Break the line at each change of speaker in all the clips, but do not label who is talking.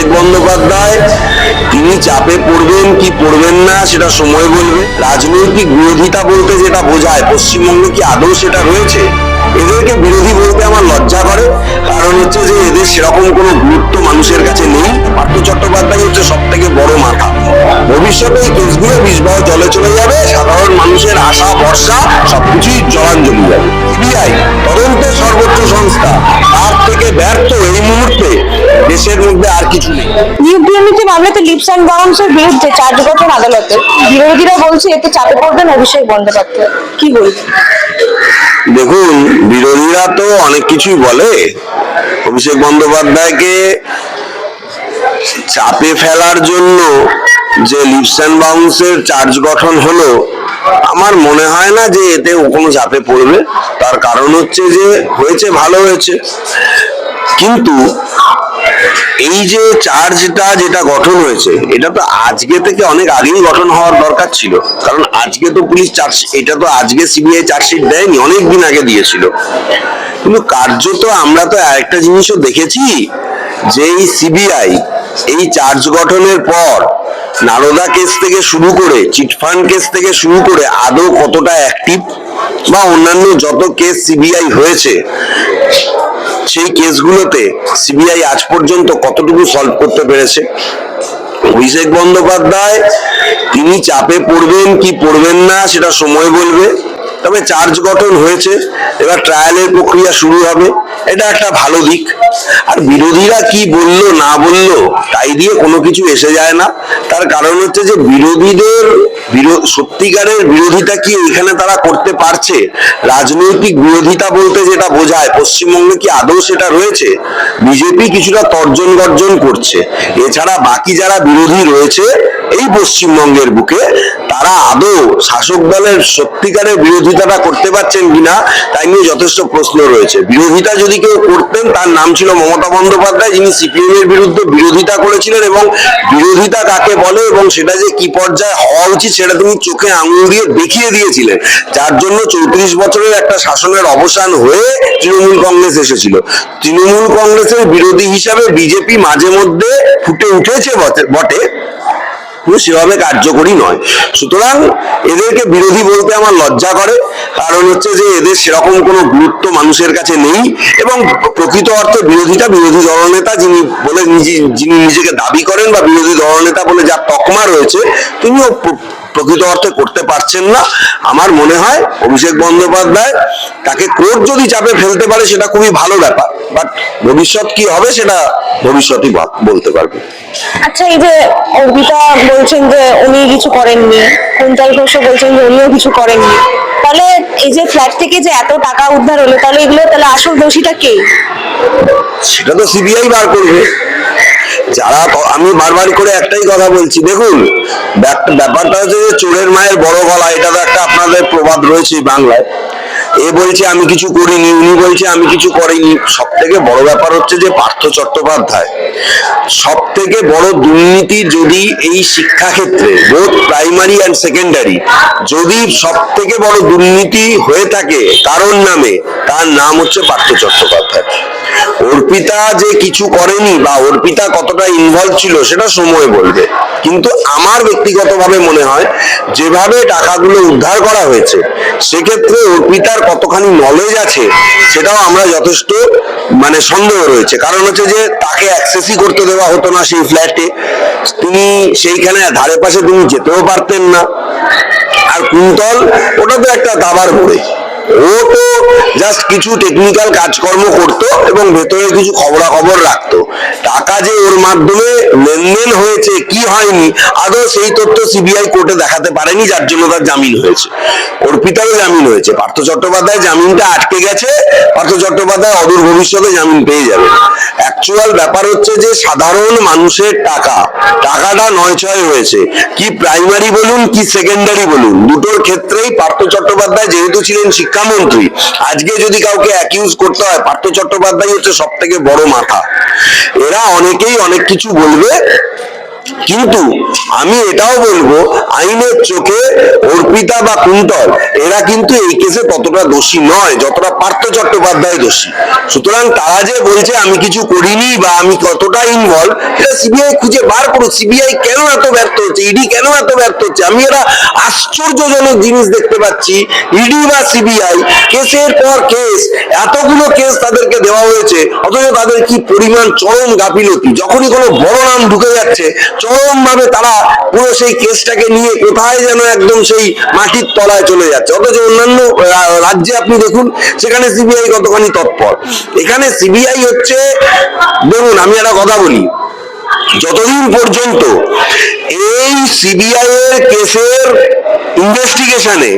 অভিষেক বন্দ্যোপাধ্যায়, তিনি চাপে পড়বেন কি পড়বেন না সেটা সময় বলবে। রাজনৈতিক বিরোধিতা বলতে যেটা বোঝায়, পশ্চিমবঙ্গে কি আদৌ সেটা রয়েছে? এদেরকে বিরোধী বলতে আমার লজ্জা করে। কারণ হচ্ছে যে এদের সেরকম কোনো গুরুত্ব মানুষের কাছে নেই। পার্থ চট্টোপাধ্যায় হচ্ছে সব থেকে বড় মাথা। ভবিষ্যতে এই কেসগুলো বিষবাহ জলে চলে যাবে, সাধারণ মানুষের আশা, ভরসা, সবকিছুই জলাঞ্জলি যাবে। সিবিআই তদন্তের সর্বোচ্চ সংস্থা, তার থেকে ব্যর্থ এই মুহূর্তে দেশের মধ্যে আর কিছু নেই।
নিয়োগ দুর্নীতি মামলাতে লিপস অ্যান্ড বাউন্সের বিরুদ্ধে চার্জ গঠন আদালতে বিরোধীরা বলছে এতে চাপে পড়বেন অভিষেক বন্দ্যোপাধ্যায়। কি বলবেন
দেখুন বিরোধীরা তো অনেক কিছুই বলে। অভিষেক বন্দ্যোপাধ্যায়কে চাপে ফেলার জন্য যে লিপস অ্যান্ড বাউন্সের চার্জ গঠন হলো আমার মনে হয় না যে এতে ও কোনো চাপে পড়বে। তার কারণ হচ্ছে যে হয়েছে ভালো হয়েছে। কিন্তু এই যে চার্জটা যেটা গঠন হয়েছে, এটা তো আজকে থেকে অনেক আগেই গঠন হওয়ার দরকার ছিল। কারণ আজকে তো পুলিশ চার্জ, এটা তো আজকে সিবিআই চার্জশিট দেয়নি, অনেক দিন আগে দিয়েছিল। কিন্তু কার্যত আমরা তো আরেকটা জিনিসও দেখেছি, যে এই সিবিআই এই চার্জ গঠনের পর নারদা কেস থেকে শুরু করে, চিটফান্ড কেস থেকে শুরু করে আদৌ কতটা অ্যাক্টিভ বা অন্যান্য যত কেস সিবিআই হয়েছে সেই কেসগুলোতে সিবিআই আজ পর্যন্ত কতটুকু সলভ করতে পেরেছে? অভিষেক বন্দ্যোপাধ্যায়, তিনি চাপে পড়বেন কি পড়বেন না সেটা সময় বলবে। তবে চার্জ গঠন হয়েছে, এবার ট্রায়ালের প্রক্রিয়া শুরু হবে। এটা একটা ভালো দিক। আর বিরোধীরা কি বলল, না বলল, তাই দিয়ে কোনো কিছু এসে যায় না। তার কারণ হচ্ছে যে বিরোধীদের সত্যিকারের বিরোধিতা কি এখানে তারা করতে পারছে? রাজনৈতিক বিরোধিতা বলতে যেটা বোঝায়, পশ্চিমবঙ্গে কি আদৌ সেটা রয়েছে? বিজেপি কিছুটা তর্জন গর্জন করছে। এছাড়া বাকি যারা বিরোধী রয়েছে এই পশ্চিমবঙ্গের বুকে, তারা আদৌ শাসক দলের সত্যিকারের বিরোধিতাটা করতে পারছেন কিনা, তাই নিয়ে যথেষ্ট প্রশ্ন রয়েছে। বিরোধিতা যদি কেউ করতেন, তার নাম ছিল মমতা বন্দ্যোপাধ্যায়, যিনি সিপিএম এর বিরুদ্ধে বিরোধিতা করেছিলেন এবং বিরোধিতা কাকে বলে এবং সেটা যে কি পর্যায়ে হওয়া উচিত, সেটা তিনি চোখে আঙুল দিয়ে দেখিয়ে দিয়েছিলেন। যার জন্য চৌত্রিশ বছরের একটা শাসনের অবসান হয়ে তৃণমূল কংগ্রেস এসেছিল। তৃণমূল কংগ্রেসের বিরোধী হিসাবে বিজেপি মাঝে মধ্যে ফুটে উঠেছে বটে। কিন্তু সেভাবে কার্যকরী নয়। সুতরাং এদেরকে বিরোধী বলতে আমার লজ্জা করে, কারণ হচ্ছে যে এদের সেরকম কোনো গুরুত্ব মানুষের কাছে নেই এবং প্রকৃত অর্থে বিরোধীটা বিরোধী দলনেতা যিনি বলে যিনি নিজেকে দাবি করেন বা বিরোধী দলনেতা বলে যার তকমা রয়েছে তিনিও প্রকৃত অর্থে করতে পারছেন না। আমার মনে হয় অভিষেক বন্দ্যোপাধ্যায় তাকে কোর্ট যদি চাপে ফেলতে পারে সেটা খুবই ভালো ব্যাপার। বাট ভবিষ্যৎ কি হবে সেটা ভবিষ্যতই বলতে পারবে।
আচ্ছা এই যে অর্পিতা বলছেন যে উনি কিছু করেননি কুন্তল ঘোষ বলছেন যে উনিও কিছু করেননি তাহলে এই যে ফ্ল্যাট থেকে যে এত টাকা উদ্ধার হলো তাহলে এগুলো তাহলে আসল দোষীটা কে?
সেটা তো সিবিআই বার করবে। যারা আমি বারবার করে একটাই কথা বলছি, দেখুন, ব্যাপ- ব্যাপারটা হচ্ছে যে চোরের মায়ের বড় গলা, এটা তো একটা আপনাদের প্রবাদ রয়েছে বাংলায়। এ বলছে, আমি কিছু করিনি। উনি বলছে, আমি কিছু করিনি। সব থেকে বড় ব্যাপার হচ্ছে যে পার্থ চট্টোপাধ্যায় সব থেকে বড় দুর্নীতি যদি এই শিক্ষাক্ষেত্রে বোধ প্রাইমারি অ্যান্ড সেকেন্ডারি যদি সব থেকে বড় দুর্নীতি হয়ে থাকে কারোর নামে, তার নাম হচ্ছে পার্থ চট্টোপাধ্যায়। অর্পিতা যে কিছু করেনি বা অর্পিতা কতটা ইনভলভ ছিল সেটা সময় বলবে। কিন্তু আমার ব্যক্তিগতভাবে মনে হয়, যেভাবে টাকাগুলো উদ্ধার করা হয়েছে, সেক্ষেত্রে অর্পিতার কতখানি নলেজ আছে সেটাও আমরা যথেষ্ট মানে সন্দেহ রয়েছে। কারণ হচ্ছে যে তাকে অ্যাক্সেসই করতে দেওয়া হতো না সেই ফ্ল্যাটে তিনি সেইখানে ধারে পাশে তিনি যেতেও পারতেন না। আর কুন্তল, ওটা তো একটা দাবার মোড়ে ও তো জাস্ট কিছু টেকনিক্যাল কাজকর্ম করতো এবং ভেতরে কিছু খবরাখবর রাখতো। টাকা যে ওর মাধ্যমে লেনদেন হয়েছে, কি হয়নি, আদৌ সেই তথ্য সিবিআই কোর্টে দেখাতে পারেনি, যার জন্য তার জামিন হয়েছে। অর্পিতারও জামিন হয়েছে, পার্থ চট্টোপাধ্যায় জামিনটা আটকে গেছে, পার্থ চট্টোপাধ্যায় অদূর ভবিষ্যতে জামিন পেয়ে যাবে। অ্যাকচুয়াল ব্যাপার হচ্ছে যে, সাধারণ মানুষের টাকা, টাকাটা নয় ছয় হয়েছে। কি প্রাইমারি বলুন, কি সেকেন্ডারি বলুন, দুটোর ক্ষেত্রেই পার্থ চট্টোপাধ্যায় যেহেতু ছিলেন শিক্ষামন্ত্রী, আজকে যদি কাউকে অ্যাকিউজ করতে হয়, পার্থ চট্টোপাধ্যায় হচ্ছে সব থেকে বড় মাথা। এরা অনেকেই অনেক কিছু বলবে। কিন্তু আমি এটাও বলব, আইনের চোখে অর্পিতা বা কুন্তল, এরা কিন্তু এই কেসে ততটা দোষী নয়, যতটা পার্থ চট্টোপাধ্যায় দোষী। সুতরাং তারা যে বলছে, আমি কিছু করিনি বা আমি কতটা ইনভলভ এটা সিবিআই খুঁজে বার করো সিবিআই কেন এত ব্যর্থ হচ্ছে? ইডি কেন এত ব্যর্থ হচ্ছে? আমি এটা আশ্চর্যজনক জিনিস দেখতে পাচ্ছি। ইডি বা সিবিআই কেসের পর কেস, এতগুলো কেস তাদেরকে দেওয়া হয়েছে, অথচ তাদের কি পরিমাণ চরম গাফিলতি? যখনই কোনো বড় নাম ঢুকে যাচ্ছে চরম ভাবে তারা পুরো সেই কেসটাকে নিয়ে কোথায় যেন একদম সেই মাটির তলায় চলে যাচ্ছে। অথচ অন্যান্য রাজ্যে আপনি দেখুন, সেখানে সিবিআই কতখানি তৎপর। এখানে সিবিআই হচ্ছে, দেখুন, আমি একটা কথা বলি যতদিন পর্যন্ত এই সিবিআই এর কেসের ইনভেস্টিগেশনে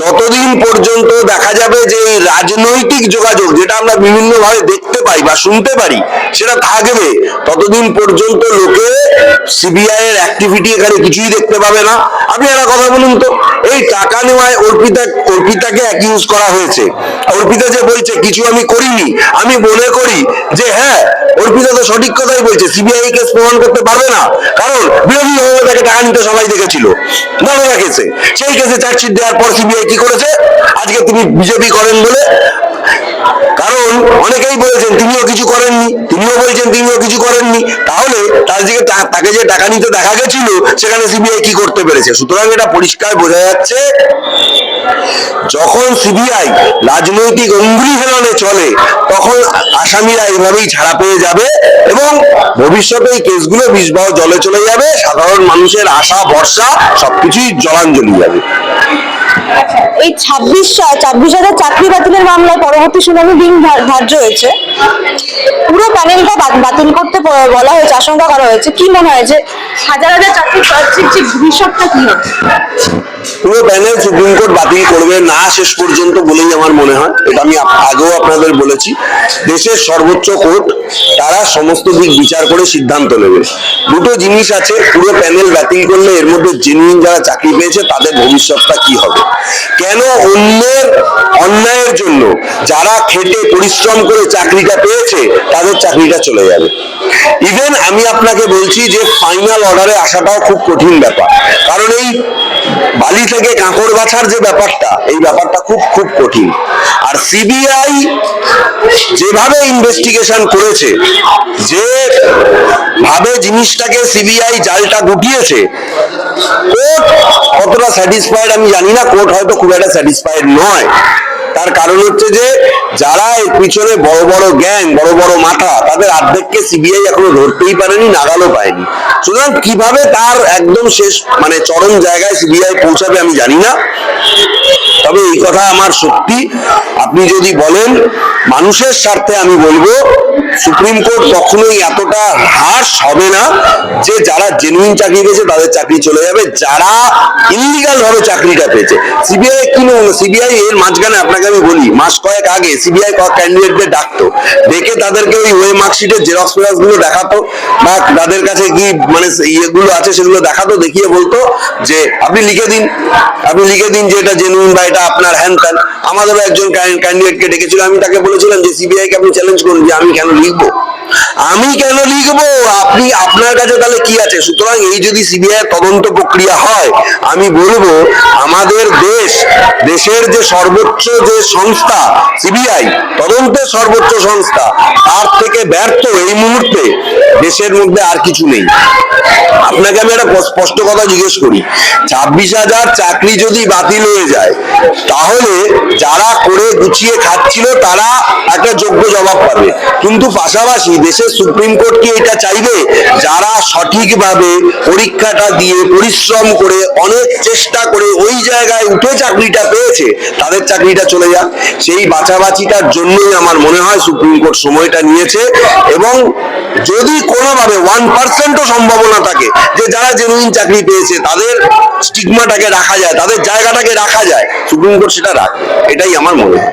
যতদিন পর্যন্ত দেখা যাবে যে এই রাজনৈতিক যোগাযোগ যেটা আমরা বিভিন্ন ভাবে দেখতে পাই বা শুনতে পারি, সেটা থাকবে, ততদিন পর্যন্ত লোকে সিবিআই এর অ্যাক্টিভিটি এখানে কিছুই দেখতে পাবে না। আপনি একটা কথা বলুন তো, এই টাকা নেওয়ায় অর্পিতা, অর্পিতাকে অ্যাকিউজ করা হয়েছে। অর্পিতা যে বলছে, কিছু আমি করিনি। আমি মনে করি যে হ্যাঁ অর্পিতা তো সঠিক কথাই বলছে, সিবিআই কেস প্রমাণ করতে পারবে না। কারণ বিরোধী দল তাকে টাকা নিতে সবাই দেখেছিল। নর্মদা কেসে সেই কেসে চার্জশিট দেওয়ার পর সিবিআই কি করেছে? আজকে তিনি বিজেপি করেন বলে। কারণ অনেকেই বলেছেন, তিনিও কিছু করেননি। তিনিও বলছেন, তিনিও কিছু করেননি। তাহলে তার দিকে তাকে যে টাকা নিতে দেখা গেছিল, সেখানে সিবিআই কি করতে পেরেছে? সুতরাং এটা পরিষ্কার বোঝা যাচ্ছে। যখন সিবিআই রাজনৈতিক অঙ্গুলি চলে, তখন আসামিরা এইভাবেই ছাড়া পেয়ে যাবে এবং ভবিষ্যতে এই কেসগুলো বিষবাহ জলে চলে যাবে, সাধারণ মানুষের আশা, ভরসা, সবকিছুই জলাঞ্জলি যাবে।
এই ছাব্বিশ ছাব্বিশ হাজার চাকরি বাতিলের মামলায় পরবর্তী শুনানি দিন ধার্য হয়েছে। পুরো প্যানেলটা বাতিল করতে বলা হয়েছে, আশঙ্কা করা হয়েছে। কি মনে হয় যে হাজার হাজার চাকরি প্রার্থীর যে ভবিষ্যৎটা কি হবে?
পুরো প্যানেল সুপ্রিম কোর্ট বাতিল করবে, না শেষ পর্যন্ত বলেই আমার মনে হয়। এটা আমি আগেও আপনাদের বলেছি। দেশের সর্বোচ্চ কোর্ট, তারা সমস্ত দিক বিচার করে সিদ্ধান্ত নেবে। দুটো জিনিস আছে, পুরো প্যানেল বাতিল করলে এর মধ্যে জেনুইন যারা চাকরি পেয়েছে, তাদের ভবিষ্যৎটা কি হবে? কেন অন্যের অন্যায়ের জন্য যারা খেটে পরিশ্রম করে চাকরিটা পেয়েছে, তাদের চাকরিটা চলে যাবে? ইভেন আমি আপনাকে বলছি যে ফাইনাল অর্ডারে আসাটাও খুব কঠিন ব্যাপার। কারণ এই বালি থেকে কাঁকড় বাছার যে ব্যাপারটা, এই ব্যাপারটা খুব খুব কঠিন। আর সিবিআই যেভাবে ইনভেস্টিগেশন করেছে, যে ভাবে জিনিসটাকে সিবিআই জালটা গুটিয়েছে কতটা স্যাটিসফাইড আমি জানি না, কোর্ট হয়তো খুব একটা স্যাটিসফাইড নয়। তার কারণ হচ্ছে যে, যারা এর পিছনে বড় বড় গ্যাং বড় বড় মাথা, তাদের অর্ধেককে সিবিআই এখনও ধরতেই পারেনি, নাগালও পায়নি। সুতরাং কীভাবে তার একদম শেষ মানে চরম জায়গায় সিবিআই পৌঁছাবে আমি জানি না। তবে এই কথা আমার সত্যি। আপনি যদি বলেন, মানুষের স্বার্থে আমি বলব সুপ্রিম কোর্ট কখনোই এতটা হ্রাস হবে না যে যারা জেনুইন চাকরি পেয়েছে তাদের চাকরি চলে যাবে, যারা ইলিগাল ভাবে চাকরিটা পেয়েছে। সিবিআই কি সিবিআই এর মাঝখানে আপনাকে আমি বলি, মাস কয়েক আগে সিবিআই ক্যান্ডিডেটদের ডাকতো। ডেকে তাদেরকে ওই ওয়ে মার্কশিটের জেরক্স ফেরক্সগুলো দেখাতো বা তাদের কাছে কি মানে ইয়েগুলো আছে সেগুলো দেখাতো, দেখিয়ে বলতো যে, আপনি লিখে দিন। আপনি লিখে দিন যে এটা জেনুইন বা এটা আপনার হ্যান ত্যান আমাদেরও একজন ক্যান্ডিডেটকে ডেকেছিল, আমি তাকে বলেছিলাম যে সিবিআই কে আপনি চ্যালেঞ্জ করুন যে আমি কেন লিখব? আমি কেন লিখব? আপনি আপনার কাছে তাহলে কি আছে? সুতরাং এই যদি সিবিআই তদন্ত প্রক্রিয়া হয়, আমি বলব, আমাদের দেশ, দেশের যে সর্বোচ্চ যে সংস্থা, সিবিআই, তদন্তের সর্বোচ্চ সংস্থা, তার থেকে ব্যর্থ এই মুহূর্তে দেশের মধ্যে আর কিছু নেই। আপনাকে আমি একটা স্পষ্ট কথা জিজ্ঞেস করি। ছাব্বিশ হাজার চাকরি যদি বাতিল হয়ে যায়, তাহলে যারা করে গুছিয়ে খাচ্ছিল, তারা একটা যোগ্য জবাব পাবে। কিন্তু পাশাপাশি দেশের সুপ্রিম কোর্ট কি এটা চাইবে? যারা সঠিকভাবে পরীক্ষাটা দিয়ে পরিশ্রম করে, অনেক চেষ্টা করে ওই জায়গায় উঠে চাকরিটা পেয়েছে, তাদের চাকরিটা চলে যাক। সেই বাছাবাছিটার জন্যই আমার মনে হয় সুপ্রিম কোর্ট সময়টা নিয়েছে এবং যদি কোনোভাবে ওয়ান পার্সেন্টও সম্ভাবনা থাকে যে যারা জেনুইন চাকরি পেয়েছে, তাদের স্টিগমাটাকে রাখা যায়, তাদের জায়গাটাকে রাখা যায় সুপ্রিম কোর্ট সেটা রাখবে। এটাই আমার মনে হয়।